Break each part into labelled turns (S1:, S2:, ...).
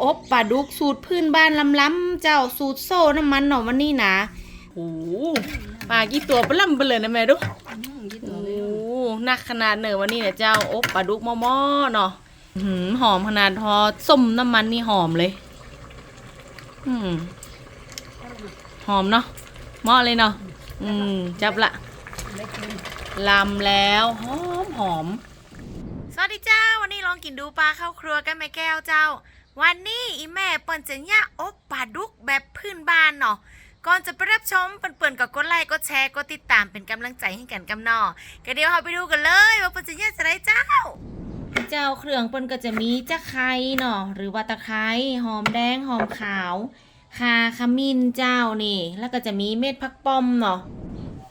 S1: อบปลาดุกสูตรพื้นบ้านล้ำๆเจ้าสูตรโซ่น้ำมันหน่อวันนี้นะโอ้ปลากี่ตัวปลาล่ำไปเลยนะแม่ดูโอ้นักขนาดเนอวันนี้เนี่ยเจ้าอบปลาดุกหม้อๆเนาะหือหอมขนาดพอส้มน้ำมันนี่หอมเลย อืมหอมเนาะหมาะเลยเนาะอืมจับละลำแล้วหอมหอมสวัสดีเจ้า วันนี้ลองกินดูปลาข้าวครัวกันแม่แก้วเจ้า วันนี้อีแม่เปิ่นจะย่าอบปลาดุกแบบพื้นบ้านเนาะก่อนจะไปรับชมเปิ่นๆก็กดไลค์กดแชร์กดติดตามเป็นกำลังใจให้กันกำนอก็เดี๋ยวเราไปดูกันเลยว่าเปิ่นจะย่าจะได้เจ้า เจ้าเครื่องเปิ่นก็จะมีจะไคร้เนาะหรือว่าตะไคร้หอมแดงหอมขาวคาขมิ้นเจ้านี่ แล้วก็จะมีเม็ดผักป้อมเนาะ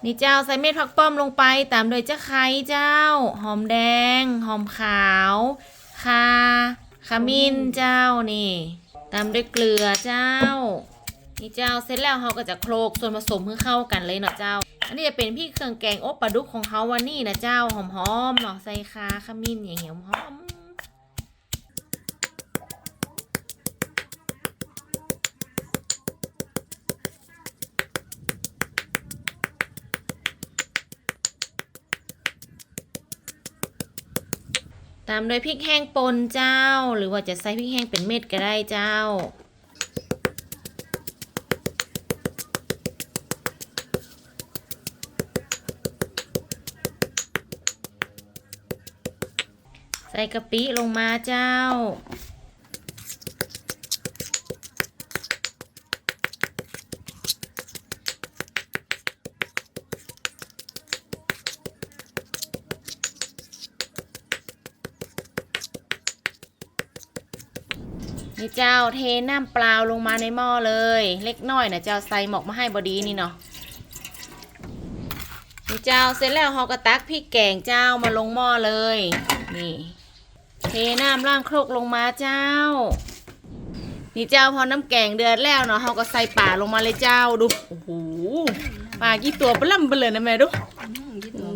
S1: นี่เจ้าใส่เม็ดผักป้อมลงไปตามโดยเจ้าไคร้เจ้า หอมแดง หอมขาวคา ขมิ้นเจ้านี่ ตามด้วยเกลือเจ้า นี่เจ้าเสร็จแล้วเราก็จะโคลกส่วนผสมให้เข้ากันเลยเนาะเจ้า อันนี้จะเป็นพี่เครื่องแกงอบปลาดุกของเขาวันนี้นะเจ้าหอมๆเนาะใส่คาขมิ้นอย่างเงี้ยหอม ตามด้วยพริกแห้งป่นเจ้า หรือว่าจะใส่พริกแห้งเป็นเม็ดก็ได้เจ้า ใส่กะปิลงมาเจ้า นี่เจ้าเทน้ำเปล่าลงมาในหม้อเลย เล็กน้อยนะเจ้าใส่หมกมาให้บอดีนี่เนาะนี่เจ้าเสร็จแล้วเราก็ตักพริกแกงเจ้ามาลงหม้อเลย นี่เทน้ำล่างโครกลงมาเจ้า นี่เจ้าพอน้ำแกงเดือดแล้วเนาะเราก็ใส่ป่าลงมาเลยเจ้าดูโอ้โหปลากี่ตัวปล่ำไปเลยนะแม่ดูโอ้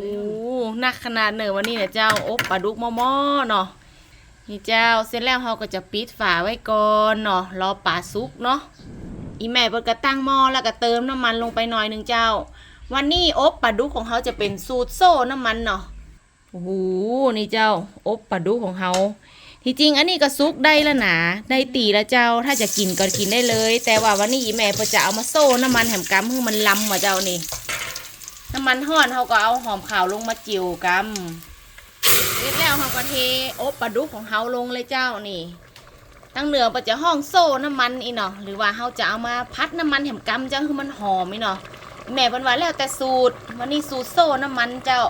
S1: หนักขนาดเนอวันนี้เนี่ยเจ้าอบปลาดุกหม้อเนาะ นี่เจ้าเสร็จแล้วเราก็จะปิดฝาไว้ก่อนเนาะรอปลาสุกเนาะอีแม่เปิดกระตั้งหม้อแล้วก็เติมน้ำมันลงไปหน่อยหนึ่งเจ้า วันนี้อบปลาดุกของเขาจะเป็นสูตรโซ่น้ำมันเนาะโอ้โหนี่เจ้าอบปลาดุกของเขาที่จริงอันนี้ก็ซุกได้แล้วนะได้ตีแล้วเจ้าถ้าจะกินก็กินได้เลย แต่ว่าวันนี้อีแม่เพิ่นจะเอามาโซ่น้ำมันแหมกำให้มันลำว่ะเจ้านี่น้ำมันห้อนเขาก็เอาหอมขาวลงมาจิวกำ เสร็จแล้วเขาก็เทอบปลาดุกของเขาลงเลยเจ้านี่ตั้งเหนือปจะห้องโซ่น้ำมันอีเนาะหรือว่าเขาจะเอามาพัดน้ำมันแหมกำเจ้าคือมันหอมอีเนาะแม่เพิ่นว่าแล้วแต่สูตรวันนี้สูตรโซ่น้ำมันเจ้า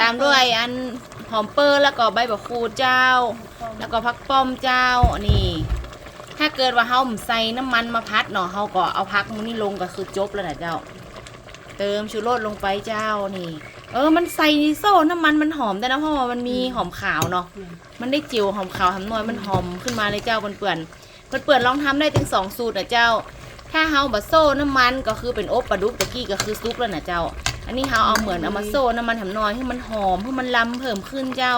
S1: ตามด้วยอันหอมเปอร์แล้วก็ใบบักคูเจ้า แล้วก็พักป้อมเจ้านี่ ถ้าเกิดว่าเฮาใส่น้ำมันมาพัดเนาะเฮาก็เอาพักมันนี่ลงก็คือจบแล้วนะเจ้า เติมชูรสลงไปเจ้านี่ เออ มันใส่โซ่น้ำมันมันหอมแต่นะเพราะว่ามันมีหอมขาวเนาะ มันได้จิ๋วหอมขาวหอมน้อยมันหอมขึ้นมาเลยเจ้าเปื่อนๆเปื่อนๆลองทำได้ถึงสองสูตรนะเจ้า ถ้าเฮาบะโซ่น้ำมันก็คือเป็นอบปลาดุกตะกี้ก็คือซุปแล้วนะเจ้า อันนี้เฮาเอาเหมือนเอามาโซ่น้ำมันหอมน้อยให้มันหอมให้มันลำเพิ่มขึ้นเจ้า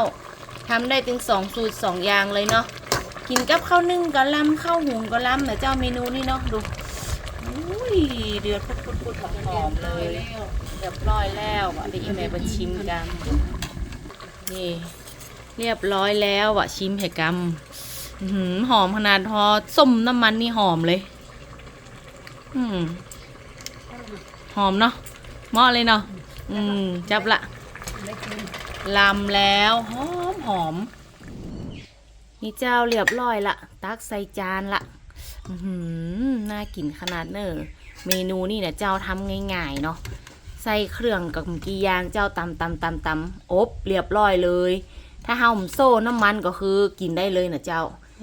S1: ทำได้ถึงสองสูตรสองอย่างเลยเนาะ กินกับข้าวนึ่งก็ลำข้าวหุงก็ลำนะเจ้าเมนูนี้เนาะดูอุ้ย เดือดพุดๆๆหอมๆเลยเรียบร้อยแล้วอะเดี๋ยวอีเมลไปชิมกันนี่เรียบร้อยแล้วอะชิมให้กำหือหอมขนาดพอส้มน้ำมันนี่หอมเลย อืมหอมเนาะเหมาะเลยเนาะอืมจับละลำแล้วหอมหอมนี่เจ้าเรียบร้อยละตักใส่จานละอือหือน่ากินขนาดเนอะ เมนูนี่เนี่ยเจ้าทำง่ายๆเนาะใส่เครื่องกับกี่อย่างเจ้าตำตำตำตำอบเรียบร้อยเลย ถ้าเฮาหมโซ่น้ำมันก็คือกินได้เลยนะเจ้า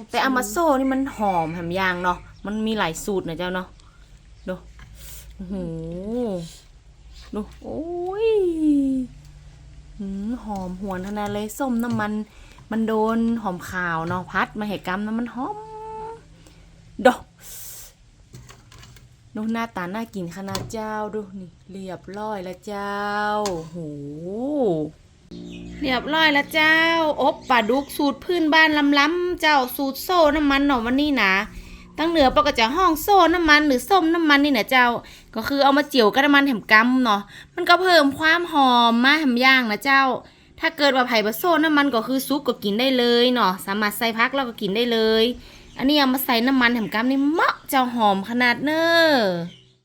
S1: แต่เอามาโซ่นี่มันหอมแหมยางเนาะมันมีหลายสูตรนะเจ้าเนาะดูโอ้โหดูโอ้ยหืมหอมหวนขนาดเลยส้มน้ำมัน มันโดนหอมขาวเนาะพัดมาเหตุกรรมน้ำมันหอมดอก ดูหน้าตาน่ากินขนาดเจ้าดูนี่เรียบร้อยแล้วเจ้าโหเรียบร้อยแล้วเจ้า อบปลาดุกสูตรพื้นบ้านล้ำๆเจ้าสูตรโซ่น้ำมันหน่อวันนี้นะตั้งเหนือปกติจะห้องโซ่น้ำมันหรือส้มน้ำมันนี่นะเจ้า ก็คือเอามาเจียวกับน้ำมันแหมกำเนาะมันก็เพิ่มความหอมมาแหมย่างนะเจ้า ถ้าเกิดว่าไผ่บะโซ่น้ำมันก็คือซุปก็กินได้เลยเนาะสามารถใส่พักแล้วก็กินได้เลย อันนี้เอามาใส่น้ำมันแหมกำนี่เมาะจะหอมขนาดเน้อ